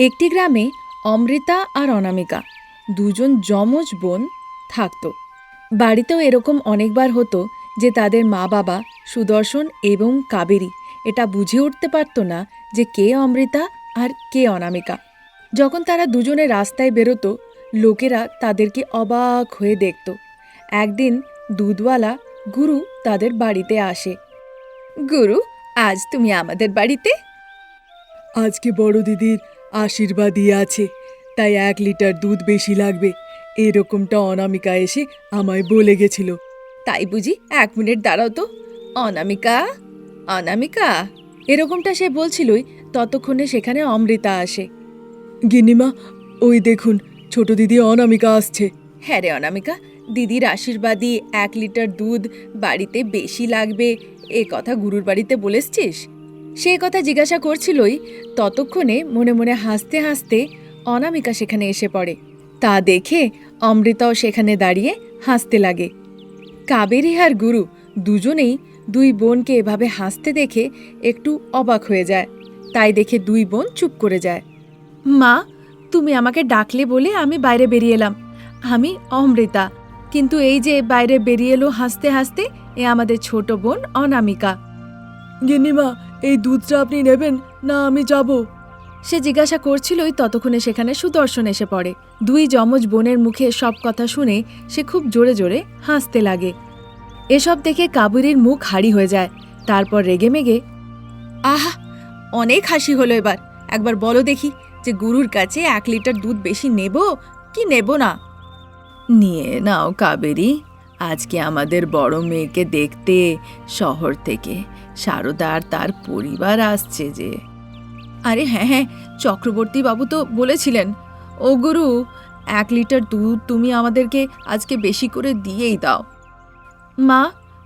একটি গ্রামে অমৃতা আর অনামিকা দুজন যমজ বোন থাকতো। বাড়িতেও এরকম অনেকবার হতো যে তাদের মা বাবা, সুদর্শন এবং কাবেরী এটা বুঝে উঠতে পারতো না যে কে অমৃতা আর কে অনামিকা। যখন তারা দুজনে রাস্তায় বেরোতো, লোকেরা তাদেরকে অবাক হয়ে দেখত। একদিন দুধওয়ালা গুরু তাদের বাড়িতে আসে। গুরু, আজ তুমি আমাদের বাড়িতে? আজকে বড় দিদির আশীর্বাদই আছে। তাই এক লিটার দুধ বেশি লাগবে। এরকমটা অনামিকা এসে আমায় বলে গেছিল। তাই বুঝি এক মিনিট দাঁড়াও তো। অনামিকা অনামিকা। এরকমটা সে বলছিলই ততক্ষণে সেখানে অমৃতা আসে। গিন্নিমা ওই দেখুন ছোট দিদি অনামিকা আসছে। হ্যাঁ রে অনামিকা দিদির আশীর্বাদী এক লিটার দুধ বাড়িতে বেশি লাগবে। এ কথা গুরুর বাড়িতে বলেছিস? সে কথা জিজ্ঞাসা করছিলই, ততক্ষণে মনে মনে হাসতে হাসতে অনামিকা সেখানে এসে পড়ে। তা দেখে অমৃতাও সেখানে দাঁড়িয়ে হাসতে লাগে। কাবেরী আর গুরু দুজনেই দুই বোনকে এভাবে হাসতে দেখে একটু অবাক হয়ে যায়। তাই দেখে দুই বোন চুপ করে যায়। মা, তুমি আমাকে ডাকলে বলে আমি বাইরে বেরিয়ে এলাম। আমি অমৃতা। কিন্তু এই যে বাইরে বেরিয়ে এলো হাসতে হাসতে এ আমাদের ছোট বোন অনামিকা। গিন্নিমা এই দুধটা আপনি নেবেন? না, আমি যাব। সে জিজ্ঞাসা করছিলই ততক্ষণে সেখানে সুদর্শন এসে পড়ে। দুই যমজ বোনের মুখে সব কথা শুনে সে খুব জোরে জোরে হাসতে লাগে। এসব দেখে কাবুরির মুখ হাড়ি হয়ে যায়। তারপর রেগে মেগে, আহা, অনেক হাসি হলো এবার। একবার বলো দেখি যে গুরুর কাছে এক লিটার দুধ বেশি নেব কি নেব না? নিয়ে নাও কাবেরি, আজকে আমাদের বড় মেয়েকে দেখতে শহর থেকে সারদা আর তার পরিবার আসছে যে। আরে হ্যাঁ হ্যাঁ চক্রবর্তী বাবু তো বলেছিলেন। ও গুরু, এক লিটার দুধ তুমি আমাদেরকে আজকে বেশি করে দিয়েই দাও। মা,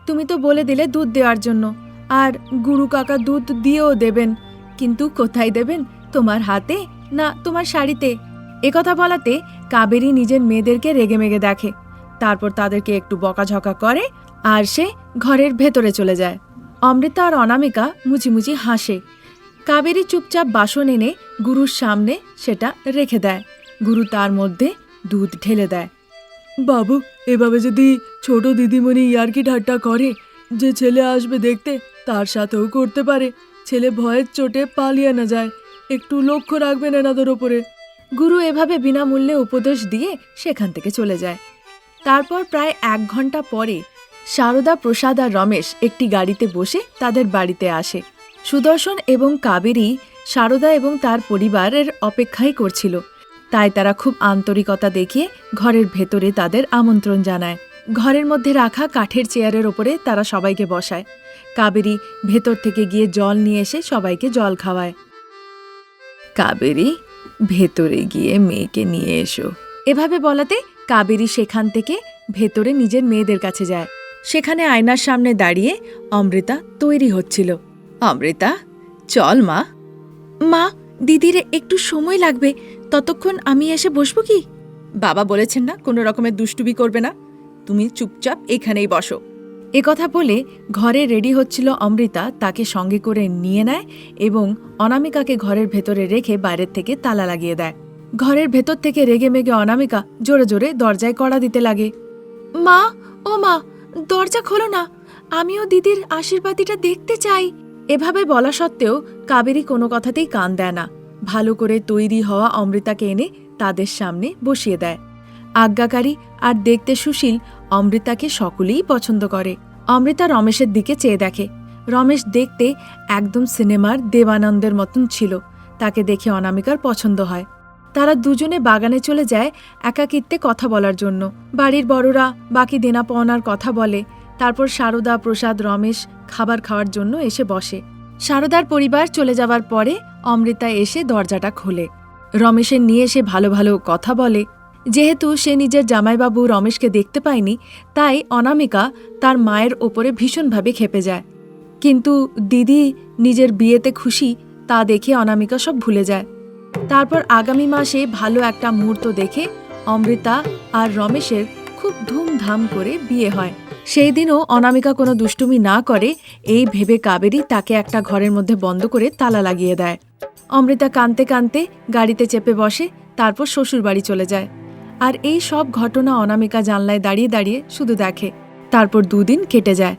তুমি তো বলে দিলে দুধ দেওয়ার জন্য, আর গুরু কাকা দুধ দিয়েও দেবেন। কিন্তু কোথায় দেবেন? তোমার হাতে না তোমার শাড়িতে? একথা বলাতে কাবেরী নিজের মেয়েদেরকে রেগে মেগে দেখে। তারপর তাদেরকে একটু বকাঝকা করে, আর সে ঘরের ভেতরে চলে যায়। অমৃতা আর অনামিকা মুচিমুচি হাসে। কাবেরী চুপচাপ বাসন এনে গুরুর সামনে সেটা রেখে দেয়। গুরু তার মধ্যে দুধ ঢেলে দেয়। বাবু, এভাবে যদি ছোট দিদিমণি ইয়ার্কি ঠাট্টা করে, যে ছেলে আসবে দেখতে, তার সাথেও করতে পারে। ছেলে ভয়ের চোটে পালিয়ে না যায়। একটু লক্ষ্য রাখবেন এনাদের ওপরে। গুরু এভাবে বিনামূল্যে উপদেশ দিয়ে সেখান থেকে চলে যায়। তারপর প্রায় এক ঘণ্টা পরে সারদা প্রসাদ আর রমেশ একটি গাড়িতে বসে তাদের বাড়িতে আসে। সুদর্শন এবং কাবেরী সারদা এবং তার পরিবারের অপেক্ষাই করছিল। তাই তারা খুব আন্তরিকতা দেখিয়ে ঘরের ভেতরে তাদের আমন্ত্রণ জানায়। ঘরের মধ্যে রাখা কাঠের চেয়ারের ওপরে তারা সবাইকে বসায়। কাবেরী ভেতর থেকে গিয়ে জল নিয়ে এসে সবাইকে জল খাওয়ায়। কাবেরী ভেতরে গিয়ে মেয়েকে নিয়ে এসো। এভাবে বলাতে কাবেরী সেখান থেকে ভেতরে নিজের মেয়েদের কাছে যায়। সেখানে আয়নার সামনে দাঁড়িয়ে অমৃতা তৈরি হচ্ছিল। অমৃতা, চল মা। মা, দিদির একটু সময় লাগবে। ততক্ষণ আমি এসে বসবো কি? বাবা বলেছেন না, কোনো রকমের দুষ্টুবি করবে না। তুমি চুপচাপ এখানেই বসো। কথা বলে ঘরে রেডি হচ্ছিল অমৃতা, তাকে সঙ্গে করে নিয়ে নেয় এবং অনামিকাকে ঘরের ভেতরে রেখে বাইরের থেকে তালা লাগিয়ে দেয়। ঘরের ভেতর থেকে রেগে মেগে অনামিকা জোরে জোরে দরজায় কড়া দিতে লাগে। মা, ও মা দরজা খোলো না। আমিও দিদির আশীর্বাদীটা দেখতে চাই। এভাবে বলা সত্ত্বেও কাবেরী কোনো কথাতেই কান দেয় না। ভালো করে তৈরি হওয়া অমৃতাকে এনে তাদের সামনে বসিয়ে দেয়। আজ্ঞাকারী আর দেখতে সুশীল অমৃতাকে সকলেই পছন্দ করে। অমৃতা রমেশের দিকে চেয়ে দেখে। রমেশ দেখতে একদম সিনেমার দেবানন্দের মতন ছিল। তাকে দেখে অনামিকার পছন্দ হয়। তারা দুজনে বাগানে চলে যায় একাকিত্বে কথা বলার জন্য। বাড়ির বড়রা বাকি দেনা পাওনার কথা বলে, তারপর সারদা, প্রসাদ, রমেশ খাবার খাওয়ার জন্য এসে বসে। সারদার পরিবার চলে যাওয়ার পরে অমৃতা এসে দরজাটা খোলে। রমেশের নিয়ে এসে ভালো ভালো কথা বলে। যেহেতু সে নিজের জামাইবাবু রমেশকে দেখতে পায়নি, তাই অনামিকা তার মায়ের ওপরে ভীষণভাবে খেপে যায়। কিন্তু দিদি নিজের বিয়েতে খুশি, তা দেখে অনামিকা সব ভুলে যায়। তারপর আগামী মাসে ভালো একটা মুহূর্ত দেখে অমৃতা আর রমেশের খুব ধুমধাম করে বিয়ে হয়। সেই দিনও অনামিকা কোনো দুষ্টুমি না করে এই ভেবে কাবেরী তাকে একটা ঘরের মধ্যে বন্ধ করে তালা লাগিয়ে দেয়। অমৃতা কানতে কানতে গাড়িতে চেপে বসে, তারপর শ্বশুর বাড়ি চলে যায়। আর এই সব ঘটনা অনামিকা জানলায় দাঁড়িয়ে দাঁড়িয়ে শুধু দেখে। তারপর দুদিন কেটে যায়।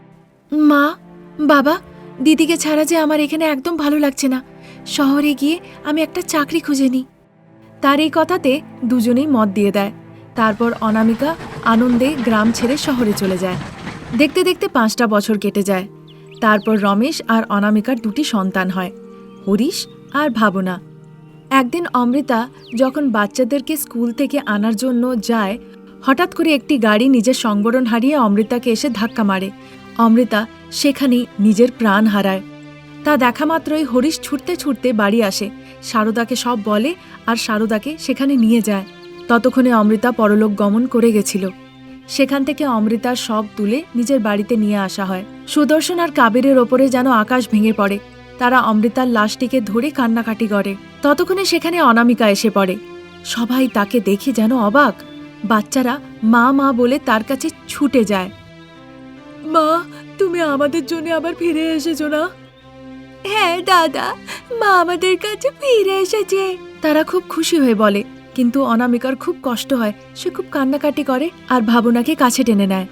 মা, বাবা, দিদিকে ছাড়া যে আমার এখানে একদম ভালো লাগছে না। শহরে গিয়ে আমি একটা চাকরি খুঁজে নিই। তার এই কথাতে দুজনেই মত দিয়ে দেয়। তারপর অনামিকা আনন্দে গ্রাম ছেড়ে শহরে চলে যায়। দেখতে দেখতে পাঁচটা বছর কেটে যায়। তারপর রমেশ আর অনামিকার দুটি সন্তান হয়, হরিশ আর ভাবনা। একদিন অমৃতা যখন বাচ্চাদেরকে স্কুল থেকে আনার জন্য যায়, হঠাৎ করে একটি গাড়ি নিজের সংবরণ হারিয়ে অমৃতাকে এসে ধাক্কা মারে। অমৃতা সেখানেই নিজের প্রাণ হারায়। তা দেখা মাত্রই হরিশ ছুটতে ছুটতে বাড়ি আসে। শারদাকে সব বলে আর শারদাকে সেখানে নিয়ে যায়। ততক্ষণে অমৃতা পরলোক গমন করে গেছিল। সেখান থেকে অমৃতার সব তুলে নিজের বাড়িতে নিয়ে আসা হয়। সুদর্শন আর কাবেরের ওপরে যেন আকাশ ভেঙে পড়ে। তারা অমৃতার লাশটিকে ধরে কান্নাকাটি করে। ততক্ষণে সেখানে অনামিকা এসে পড়ে। সবাই তাকে দেখে যেন অবাক। বাচ্চারা মা মা বলে তার কাছে ছুটে যায়। মা, তুমি আমাদের জন্য আবার ফিরে এসেছ না? হ্যাঁ দাদা। মা আমাদের কাছে ফিরে এসেছে। তারা খুব খুশি হয়ে বলে কিন্তু অনামিকার খুব কষ্ট হয়। সে খুব কান্নাকাটি করে আর ভাবনাকে কাছে টেনে নেয়।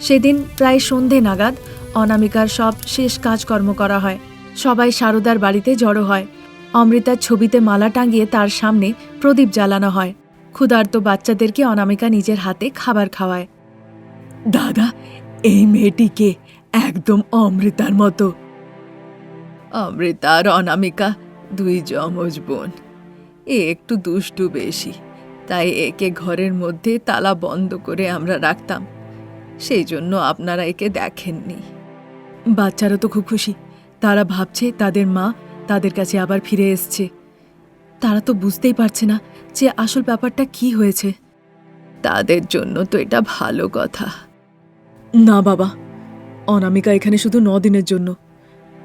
সেদিন প্রায় সন্ধে নাগাদ অনামিকার সব শেষ কাজকর্ম করা হয়। সবাই সারদার বাড়িতে জড়ো হয়। অমৃতার ছবিতে মালা টাঙিয়ে তার সামনে প্রদীপ জ্বালানো হয়। ক্ষুধার্ত বাচ্চাদেরকে অনামিকা নিজের হাতে খাবার খাওয়ায়। দাদা এই মেয়েটিকে একদম অমৃতার মতো। অমৃতা আর অনামিকা দুই যমজ বোন। এ একটু দুষ্টু বেশি, তাই একে ঘরের মধ্যে তালা বন্ধ করে আমরা রাখতাম। সেই জন্য আপনারা একে দেখেননি। বাচ্চারা তো খুব খুশি। তারা ভাবছে তাদের মা তাদের কাছে আবার ফিরে এসছে। তারা তো বুঝতেই পারছে না যে আসল ব্যাপারটা কি হয়েছে। তাদের জন্য তো এটা ভালো কথা। না বাবা, অনামিকা এখানে শুধু ন দিনের জন্য।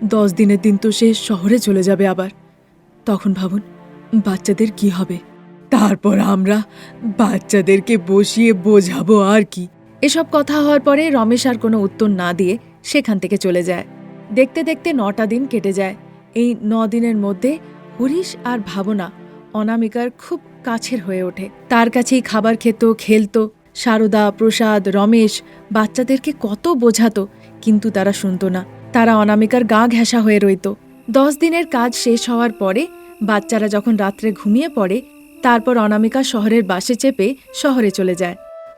দশ দিনের দিন তো সে শহরে চলে যাবে আবার। তখন ভাবুন, বাচ্চাদের কি হবে? তারপর আমরা বাচ্চাদেরকে বসিয়ে বোঝাবো আর কি। এসব কথা হওয়ার পরে রমেশ আর কোনো উত্তর না দিয়ে সেখান থেকে চলে যায়। দেখতে দেখতে নটা দিন কেটে যায়। এই ন দিনের মধ্যে হরিশ আর ভাবনা অনামিকার খুব কাছের হয়ে ওঠে। তার কাছেই খাবার খেত, খেলতো। সারদা, প্রসাদ, রমেশ বাচ্চাদেরকে কত বোঝাতো, কিন্তু তারা শুনতো না। তারা অনামিকার গা ঘেঁষা হয়ে রইত। দশ দিনের কাজ শেষ হওয়ার পরে বাচ্চারা যখন রাত্রে ঘুমিয়ে পড়ে, তারপর অনামিকা শহরের বাসে চেপে শহরে চলে যায়।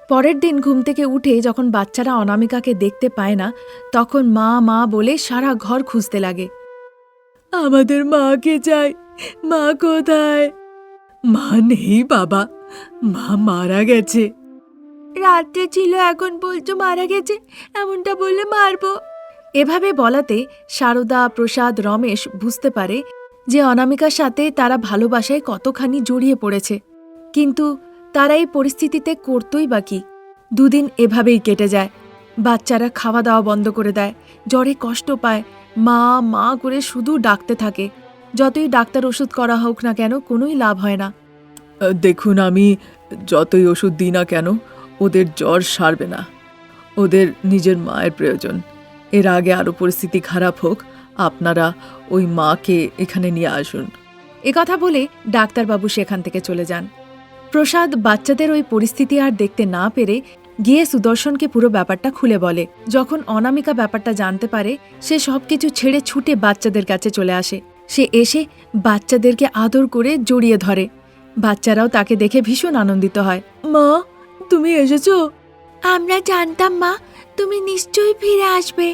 পরের দিন ঘুম থেকে উঠে যখন বাচ্চারা অনামিকাকে দেখতে পায় না, তখন মা মা বলে সারা ঘর খুঁজতে লাগে। আমাদের মাকে চাই, মা কোথায়? মা নেই বাবা, মা মারা গেছে। রাত্রে ছিল, এখন বলছো মারা গেছে, এমনটা বললে মারবো। এভাবে বলাতে সারদা, প্রসাদ, রমেশ বুঝতে পারে যে অনামিকার সাথে তারা ভালোবাসায় কতখানি জড়িয়ে পড়েছে। কিন্তু তারা এই পরিস্থিতিতে করতই বা কি? দুদিন এভাবেই কেটে যায়। বাচ্চারা খাওয়া দাওয়া বন্ধ করে দেয়। জ্বরে কষ্ট পায়। মা মা করে শুধু ডাকতে থাকে। যতই ডাক্তার ওষুধ করা হোক না কেন, কোনোই লাভ হয় না। দেখুন আমি, যতই ওষুধ দিই না কেন, ওদের জ্বর সারবে না। ওদের নিজের মায়ের প্রয়োজন। এর আগে আরও পরিস্থিতি খারাপ হোক আপনারা ওই মাকে এখানে নিয়ে আসুন। এ কথা বলে ডাক্তারবাবু সেখান থেকে চলে যান। প্রসাদ বাচ্চাদের ওই পরিস্থিতি আর দেখতে না পেরে গিয়ে সুদর্শনকে পুরো ব্যাপারটা খুলে বলে। যখন অনামিকা ব্যাপারটা জানতে পারে সে সবকিছু ছেড়ে ছুটে বাচ্চাদের কাছে চলে আসে। সে এসে বাচ্চাদেরকে আদর করে জড়িয়ে ধরে। বাচ্চারাও তাকে দেখে ভীষণ আনন্দিত হয়। মা তুমি এসেছ? আমরা জানতাম মা তুমি নিশ্চয়ই ফিরে আসবে।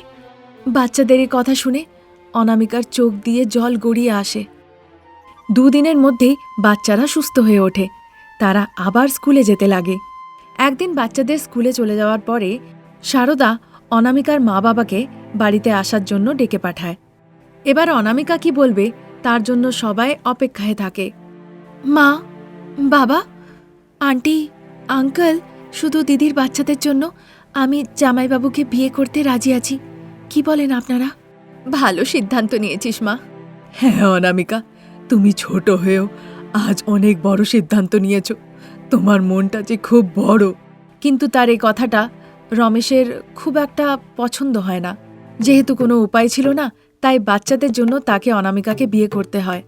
বাচ্চাদের এই কথা শুনে অনামিকার চোখ দিয়ে জল গড়িয়ে আসে। দুদিনের মধ্যেই বাচ্চারা সুস্থ হয়ে ওঠে। তারা আবার স্কুলে যেতে লাগে। একদিন বাচ্চাদের স্কুলে চলে যাওয়ার পরে সারদা অনামিকার মা বাবাকে বাড়িতে আসার জন্য ডেকে পাঠায়। এবার অনামিকা কি বলবে তার জন্য সবাই অপেক্ষায় থাকে। মা, বাবা, আন্টি, আঙ্কেল, শুধু দিদির বাচ্চাদের জন্য আমি জামাইবাবুকে বিয়ে করতে রাজি আছি। কি বলেন আপনারা? ভালো সিদ্ধান্ত নিয়েছিস মা। হ্যাঁ অনামিকা তুমি ছোট হয়েও আজ অনেক বড় সিদ্ধান্ত নিয়েছ। তোমার মনটা যে খুব বড়। কিন্তু তার এই কথাটা রমেশের খুব একটা পছন্দ হয় না। যেহেতু কোনো উপায় ছিল না তাই বাচ্চাদের জন্য তাকে অনামিকাকে বিয়ে করতে হয়।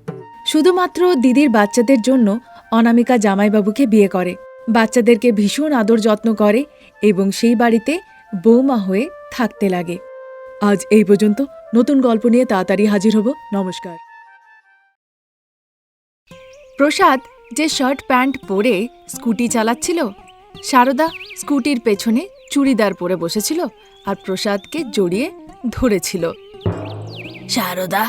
শুধুমাত্র দিদির বাচ্চাদের জন্য অনামিকা জামাইবাবুকে বিয়ে করে। বাচ্চাদেরকে ভীষণ আদর যত্ন করে এবং সেই বাড়িতে বৌমা হয়ে থাকতে লাগে। আজ এই পর্যন্ত। নতুন গল্প নিয়ে তাড়াতাড়ি হাজির হব। নমস্কার। প্রসাদ যে শার্ট প্যান্ট পরে স্কুটি চালাচ্ছিল সারদা স্কুটির পেছনে চুড়িদার পরে বসেছিল আর প্রসাদকে জড়িয়ে ধরেছিল। সারদা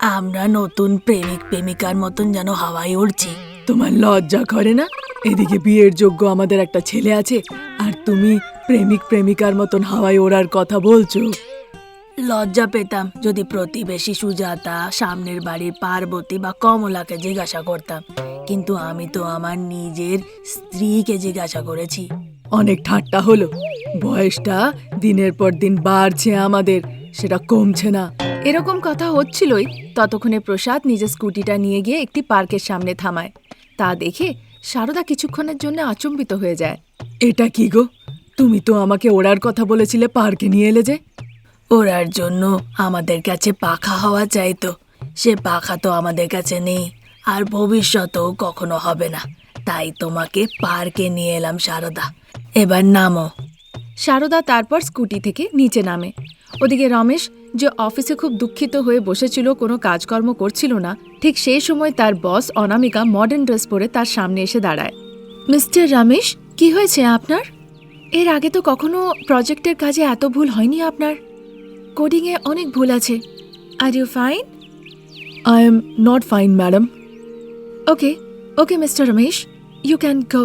আমরা নতুন প্রেমিক প্রেমিকার মতন যেন হাওয়ায় উড়ছি। তোমার লজ্জা করে না? এদিকে বিয়ের যোগ্য আমাদের একটা ছেলে আছে আর তুমি প্রেমিক প্রেমিকার মতন হাওয়ায় ওড়ার কথা বলছো। লজ্জা পেতাম যদি প্রতিবেশী সুজাতা সামনের বাড়ির পার্বতী বা কমলাকে জিজ্ঞাসা করতাম। কিন্তু আমি তো আমার নিজের স্ত্রীকে জিজ্ঞাসা করেছি। অনেক ঠাট্টা হলো। বয়সটা দিনের পর দিন বাড়ছে আমাদের। সেটা কমছে না। এরকম কথা হচ্ছিলই ততক্ষণে প্রসাদ নিজের স্কুটিটা নিয়ে গিয়ে একটি পার্কের সামনে থামায়। তা দেখে সারদা কিছুক্ষণের জন্য আচম্বিত হয়ে যায়। এটা কি গো? তুমি তো আমাকে ওড়ার কথা বলেছিলে পার্কে নিয়ে এলে যে। ওরার জন্য আমাদের কাছে পাখা হওয়া চাইতো। সে পাখা তো আমাদের কাছে নেই আর ভবিষ্যতেও কখনো হবে না। তাই তোমাকে পার্কে নিয়ে এলাম সারদা। এবার নামো। সারদা তারপর স্কুটি থেকে নিচে নামে। ওদিকে রমেশ যে অফিসে খুব দুঃখিত হয়ে বসেছিল কোনো কাজকর্ম করছিল না ঠিক সেই সময় তার বস অনামিকা মডার্ন ড্রেস পরে তার সামনে এসে দাঁড়ায়। মিস্টার রমেশ কি হয়েছে আপনার? এর আগে তো কখনো প্রজেক্টের কাজে এত ভুল হয়নি আপনার? কোডিংয়ে অনেক ভুল আছে। Are you fine I am not fine madam okay okay mister Ramesh you can go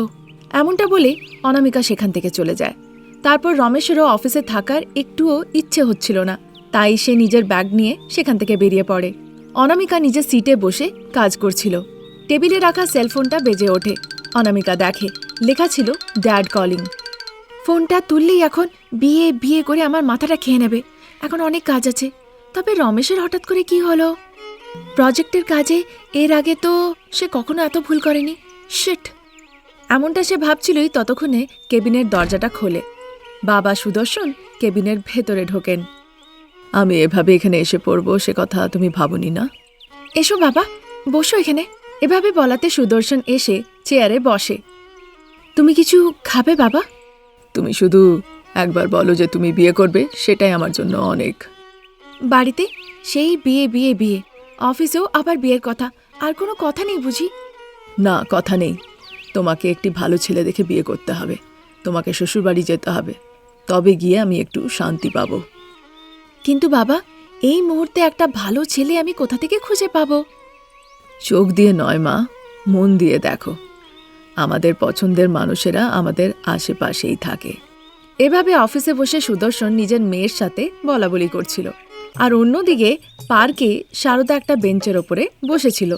এমনটা বলে অনামিকা সেখান থেকে চলে যায়। তারপর রমেশেরও অফিসে থাকার একটুও ইচ্ছে হচ্ছিল না। তাই সে নিজের ব্যাগ নিয়ে সেখান থেকে বেরিয়ে পড়ে। অনামিকা নিজের সিটে বসে কাজ করছিল। টেবিলে রাখা সেলফোনটা বেজে ওঠে। অনামিকা দেখে। লেখা ছিল ড্যাড কলিং ফোনটা তুললেই এখন বিয়ে বিয়ে করে আমার মাথাটা খেয়ে নেবে। এখন অনেক কাজ আছে। তবে রমেশের হঠাৎ করে কি হলো? প্রজেক্টের কাজে এর আগে তো সে কখনো এত ভুল করেনি। শিট এমনটা সে ভাবছিলই ততক্ষণে কেবিনের দরজাটা খোলে। বাবা সুদর্শন কেবিনের ভেতরে ঢোকেন। আমি এভাবে এখানে এসে পড়ব সে কথা তুমি ভাবনি না? এসো বাবা বসো এখানে। এভাবে বলাতে সুদর্শন এসে চেয়ারে বসে। তুমি কিছু খাবে বাবা? তুমি শুধু একবার বলো যে তুমি বিয়ে করবে সেটাই আমার জন্য অনেক। বাড়িতে? সেই বিয়ে বিয়ে বিয়ে। অফিসেও আবার বিয়ের কথা। আর কোনো কথা নেই বুঝি? না কথা নেই। তোমাকে একটি ভালো ছেলে দেখে বিয়ে করতে হবে। তোমাকে শ্বশুরবাড়ি যেতে হবে। তবে গিয়ে আমি একটু শান্তি পাবো। কিন্তু বাবা এই মুহূর্তে একটা ভালো ছেলে আমি কোথা থেকে খুঁজে পাবো? চোখ দিয়ে নয় মা মন দিয়ে দেখো। আমাদের পছন্দের মানুষেরা আমাদের আশেপাশেই থাকে। এভাবে অফিসে বসে সুদর্শন নিজের মেয়ের সাথে বলাবলি করছিল। আর অন্যদিকে পার্কে সারদা একটা বেঞ্চের ওপরে বসেছিল।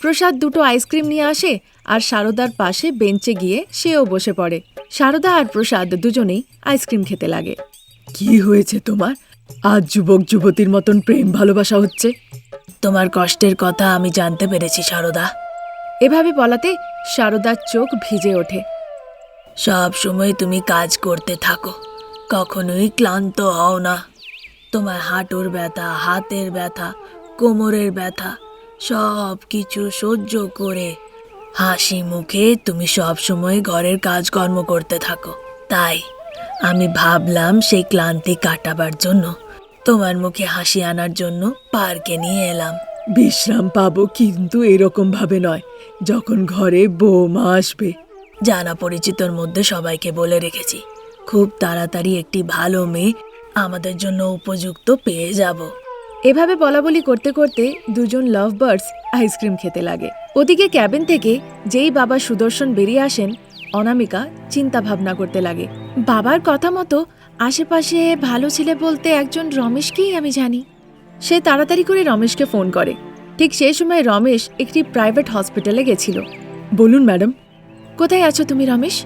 প্রসাদ দুটো আইসক্রিম নিয়ে আসে আর সারদার পাশে বেঞ্চে গিয়ে সেও বসে পড়ে। সারদা আর প্রসাদ দুজনেই আইসক্রিম খেতে লাগে। কি হয়েছে তোমার? আজ যুবক যুবতীর মতন প্রেম ভালোবাসা হচ্ছে। তোমার কষ্টের কথা আমি জানতে পেরেছি শারদা এভাবে বলাতে সারদার চোখ ভিজে ওঠে। সব সময় তুমি কাজ করতে থাকো। কখনোই ক্লান্ত হও না। তোমার হাঁটুর ব্যথা, হাতের ব্যথা, কোমরের ব্যথা সব কিছু সহ্য করে হাসি মুখে তুমি সব সময় ঘরের কাজকর্ম করতে থাকো। তাই আমি ভাবলাম সেই ক্লান্তি কাটাবার জন্য তোমার মুখে হাসি আনার জন্য পার্কে নিয়ে এলাম। বিশ্রাম পাবো কিন্তু এরকম ভাবে নয়। যখন ঘরে বৌমা আসবে জানা পরিচিতর মধ্যে সবাইকে বলে রেখেছি, খুব তাড়াতাড়ি একটি ভালো মেয়ে আমাদের জন্য উপযুক্ত পেয়ে যাব। এভাবে বলাবলি করতে করতে দুজন লাভ বার্ডস আইসক্রিম খেতে লাগে। ওদিকে ক্যাবিন থেকে যেই বাবা সুদর্শন বেরিয়ে আসেন, অনামিকা চিন্তা ভাবনা করতে লাগে। বাবার কথা মতো আশেপাশে ভালো ছেলে বলতে একজন রমেশকেই আমি জানি। সে তাড়াতাড়ি করে রমেশকে ফোন করে। ঠিক সেই সময় রমেশ একটি প্রাইভেট হসপিটালে গেছিল। বলুন ম্যাডাম কোথায় আছো তুমি, রমেশ?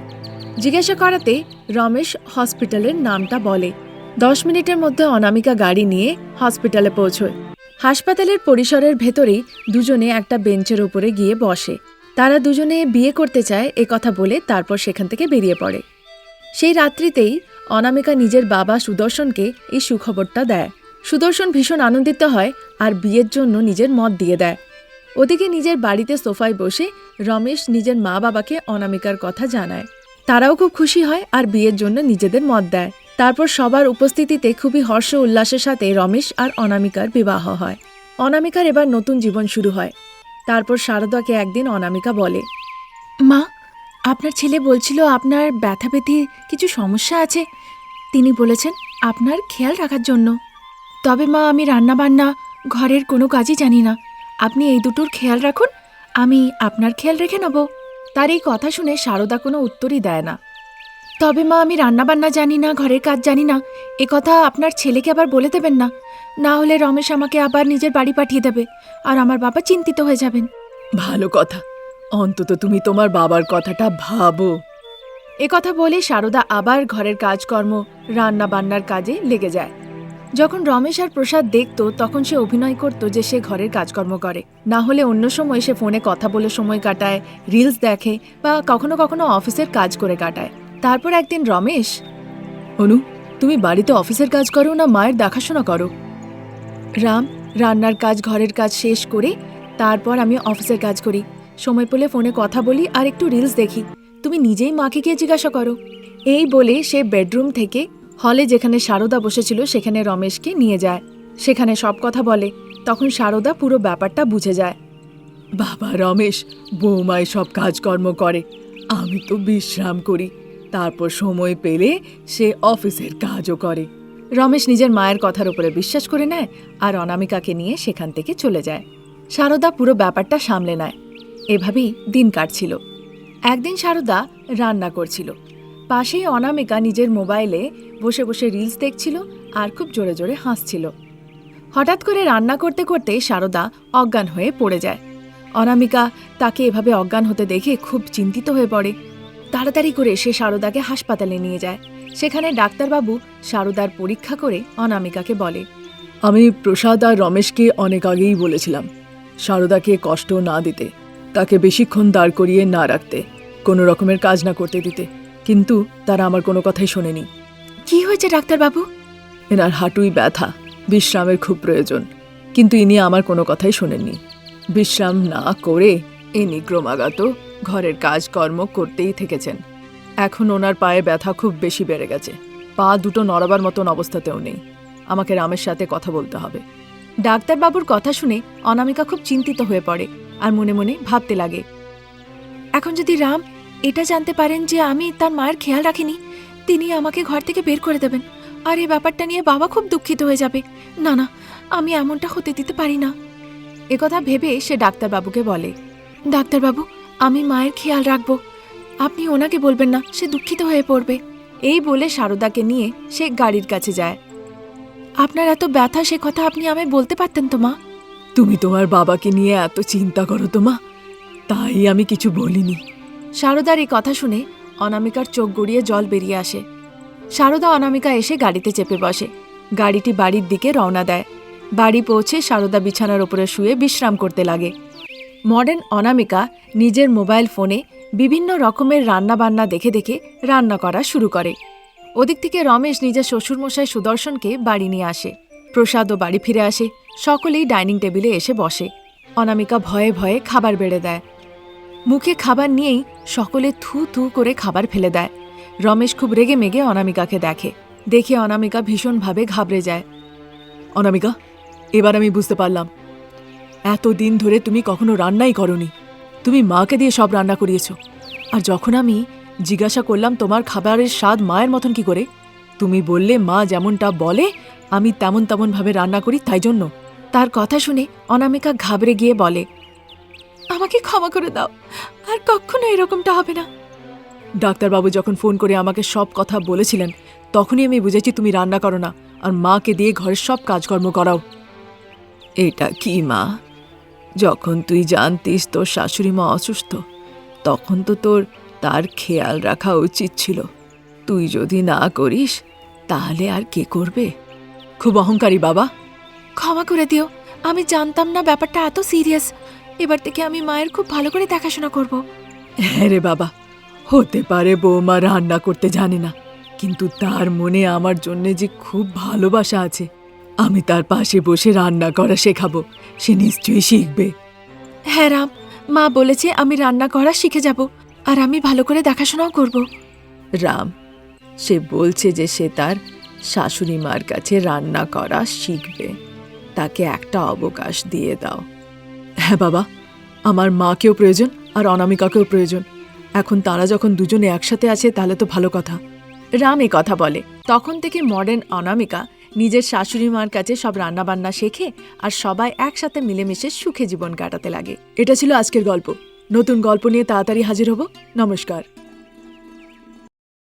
জিজ্ঞাসা করাতে রমেশ হসপিটালের নামটা বলে। দশ মিনিটের মধ্যে অনামিকা গাড়ি নিয়ে হসপিটালে পৌঁছয়। হাসপাতালের পরিসরের ভেতরেই দুজনে একটা বেঞ্চের উপরে গিয়ে বসে। তারা দুজনে বিয়ে করতে চায় এ কথা বলে তারপর সেখান থেকে বেরিয়ে পড়ে। সেই রাত্রিতেই অনামিকা নিজের বাবা সুদর্শনকে এই সুখবরটা দেয়। সুদর্শন ভীষণ আনন্দিত হয় আর বিয়ের জন্য নিজের মত দিয়ে দেয়। ওদিকে নিজের বাড়িতে সোফায় বসে রমেশ নিজের মা বাবাকে অনামিকার কথা জানায়। তারাও খুব খুশি হয় আর বিয়ের জন্য নিজেদের মত দেয়। তারপর সবার উপস্থিতিতে খুবই হর্ষ উল্লাসের সাথে রমেশ আর অনামিকার বিবাহ হয়। অনামিকার এবার নতুন জীবন শুরু হয়। তারপর শারদাকে একদিন অনামিকা বলে, মা, আপনার ছেলে বলছিল আপনার ব্যথা ব্যথির কিছু সমস্যা আছে। তিনি বলেছেন আপনার খেয়াল রাখার জন্য। তবে মা, আমি রান্না বান্না ঘরের কোনো কাজই জানি না। আপনি এই দুটোর খেয়াল রাখুন আমি আপনার খেয়াল রেখে নেব। তার এই কথা শুনে সারদা কোনো উত্তরই দেয় না। তবে মা আমি রান্না বান্না জানি না ঘরের কাজ জানি না এ কথা আপনার ছেলেকে আবার বলে দেবেন না। না হলে রমেশ আমাকে আবার নিজের বাড়ি পাঠিয়ে দেবে আর আমার বাবা চিন্তিত হয়ে যাবেন। ভালো কথা। অন্তত তুমি তোমার বাবার কথাটা ভাবো। এ কথা বলে সারদা আবার ঘরের কাজকর্ম রান্না বান্নার কাজে লেগে যায়। যখন রমেশ আর প্রসাদ দেখতো, তখন সে অভিনয় করত যে সে ঘরের কাজকর্ম করে। না হলে অন্য সময় সে ফোনে কথা বলে সময় কাটায় রিলস দেখে বা কখনো কখনো অফিসের কাজ করে কাটায়। তারপর একদিন রমেশ, অনু, তুমি বাড়িতে অফিসের কাজ করো না মায়ের দেখাশোনা করো? রাম, রান্নার কাজ, ঘরের কাজ শেষ করে তারপর আমি অফিসের কাজ করি। সময় পেলে ফোনে কথা বলি আর একটু রিলস দেখি। তুমি নিজেই মাকে গিয়ে জিজ্ঞাসা করো। এই বলে সে বেডরুম থেকে হলে যেখানে সারদা বসেছিল, সেখানে রমেশকে নিয়ে যায়। সেখানে সব কথা বলে, তখন সারদা পুরো ব্যাপারটা বুঝে যায়। বাবা রমেশ বৌমায় সব কাজকর্ম করে, আমি তো বিশ্রাম করি। তারপর সময় পেলে সে অফিসের কাজও করে। রমেশ নিজের মায়ের কথার উপরে বিশ্বাস করে নেয় আর অনামিকাকে নিয়ে সেখান থেকে চলে যায়। সারদা পুরো ব্যাপারটা সামলে নেয়। এভাবেই দিন কাটছিল। একদিন সারদা রান্না করছিল। পাশেই অনামিকা নিজের মোবাইলে বসে বসে রিলস দেখছিল আর খুব জোরে জোরে হাসছিল। হঠাৎ করে রান্না করতে করতে সারদা অজ্ঞান হয়ে পড়ে যায়। অনামিকা তাকে এভাবে অজ্ঞান হতে দেখে খুব চিন্তিত হয়ে পড়ে। তাড়াতাড়ি করে সে সারদাকে হাসপাতালে নিয়ে যায়। সেখানে ডাক্তারবাবু সারদার পরীক্ষা করে অনামিকাকে বলে, আমি প্রসাদ আর রমেশকে অনেক আগেই বলেছিলাম, সারদাকে কষ্ট না দিতে, তাকে বেশিক্ষণ দাঁড় করিয়ে না রাখতে, কোনো রকমের কাজ না করতে দিতে। কিন্তু তারা আমার কোনো কথাই শোনেনি। কি হয়েছে ডাক্তারবাবু? এনার হাঁটুই ব্যথা বিশ্রামের খুব প্রয়োজন কিন্তু ইনি আমার কোনো কথাই শোনেননি। বিশ্রাম না করে ইনি ক্রমাগত ঘরের কাজকর্ম করতেই থেকেছেন। এখন ওনার পায়ে ব্যথা খুব বেশি বেড়ে গেছে। পা দুটো নড়াবার মতন অবস্থাতেও নেই। আমাকে রামের সাথে কথা বলতে হবে। ডাক্তারবাবুর কথা শুনে অনামিকা খুব চিন্তিত হয়ে পড়ে আর মনে মনে ভাবতে লাগে। এখন যদি রাম এটা জানতে পারেন যে আমি তার মায়ের খেয়াল রাখিনি। তিনি আমাকে ঘর থেকে বের করে দেবেন। আর এই ব্যাপারটা নিয়ে বাবা খুব দুঃখিত হয়ে যাবে। না না, আমি এমনটা হতে দিতে পারি না। একথা ভেবে সে ডাক্তারবাবুকে বলে, ডাক্তারবাবু, আমি মায়ের খেয়াল রাখব। আপনি ওনাকে বলবেন না, সে দুঃখিত হয়ে পড়বে। এই বলে সারদাকে নিয়ে সে গাড়ির কাছে যায়। আপনার এত ব্যথা, সে কথা আপনি আমায় বলতে পারতেন তো, মা? তুমি তোমার বাবাকে নিয়ে এত চিন্তা করো তো, মা। তাই আমি কিছু বলিনি। শারদার এই কথা শুনে অনামিকার চোখ গড়িয়ে জল বেরিয়ে আসে। শারদা অনামিকা এসে গাড়িতে চেপে বসে। গাড়িটি বাড়ির দিকে রওনা দেয়। বাড়ি পৌঁছে শারদা বিছানার ওপরে শুয়ে বিশ্রাম করতে লাগে। মডার্ন অনামিকা নিজের মোবাইল ফোনে বিভিন্ন রকমের রান্না বান্না দেখে দেখে রান্না করা শুরু করে। ওদিক থেকে রমেশ নিজের শ্বশুরমশাই সুদর্শনকে বাড়ি নিয়ে আসে। প্রসাদও বাড়ি ফিরে আসে। সকলেই ডাইনিং টেবিলে এসে বসে। অনামিকা ভয়ে ভয়ে খাবার বেড়ে দেয়। মুখে খাবার নিয়েই সকলে থু থু করে খাবার ফেলে দেয়। রমেশ খুব রেগে মেগে অনামিকাকে দেখে। দেখে অনামিকা ভীষণভাবে ঘাবড়ে যায়। অনামিকা, এবার আমি বুঝতে পারলাম। এতদিন ধরে তুমি কখনো রান্নাই করনি। তুমি মাকে দিয়ে সব রান্না করিয়েছো। আর যখন আমি জিজ্ঞাসা করলাম তোমার খাবারের স্বাদ মায়ের মতন কি করে, তুমি বললে মা যেমনটা বলে, আমি তেমন তেমনভাবে রান্না করি তাই জন্য। তার কথা শুনে অনামিকা ঘাবড়ে গিয়ে বলে আমাকে ক্ষমা করে দাও। আর কখনো এরকমটা হবে না। ডাক্তারবাবু যখন ফোন করে আমাকে সব কথা বলেছিলেন, তখনই আমি বুঝেছি তুমি রান্না করো না, আর মাকে দিয়ে ঘরের সব কাজকর্ম করাও। এটা কি মা? যখন তুই জানতিস তোর শাশুড়ি মা অসুস্থ, তখন তো তোর তার খেয়াল রাখা উচিত ছিল। তুই যদি না করিস, তাহলে আর কে করবে? খুব অহংকারী বাবা। ক্ষমা করে দিও, আমি জানতাম না ব্যাপারটা এত সিরিয়াস। এবার থেকে আমি মায়ের খুব ভালো করে দেখাশোনা করব। হ্যাঁ রে বাবা হতে পারে বৌমা রান্না করতে জানে না কিন্তু তার মনে আমার জন্য যে খুব ভালোবাসা আছে আমি তার পাশে বসে রান্না করা শেখাবো সে নিশ্চয়ই শিখবে। হ্যাঁ রাম মা বলেছে আমি রান্না করা শিখে যাব আর আমি ভালো করে দেখাশোনাও করব। রাম সে বলছে যে সে তার শাশুড়ি মার কাছে রান্না করা শিখবে তাকে একটা অবকাশ দিয়ে দাও। হ্যাঁ বাবা, আমার মাকেও প্রয়োজন আর অনামিকাকেও প্রয়োজন। এখন তারা যখন দুজনে একসাথে আছে, তাহলে তো ভালো কথা। রাম এ কথা বলে। তখন থেকে মডার্ন অনামিকা নিজের শাশুড়ি মার কাছে সব রান্নাবান্না শেখে আর সবাই একসাথে মিলেমিশে সুখে জীবন কাটাতে লাগে। এটা ছিল আজকের গল্প। নতুন গল্প নিয়ে তাড়াতাড়ি হাজির হব। নমস্কার।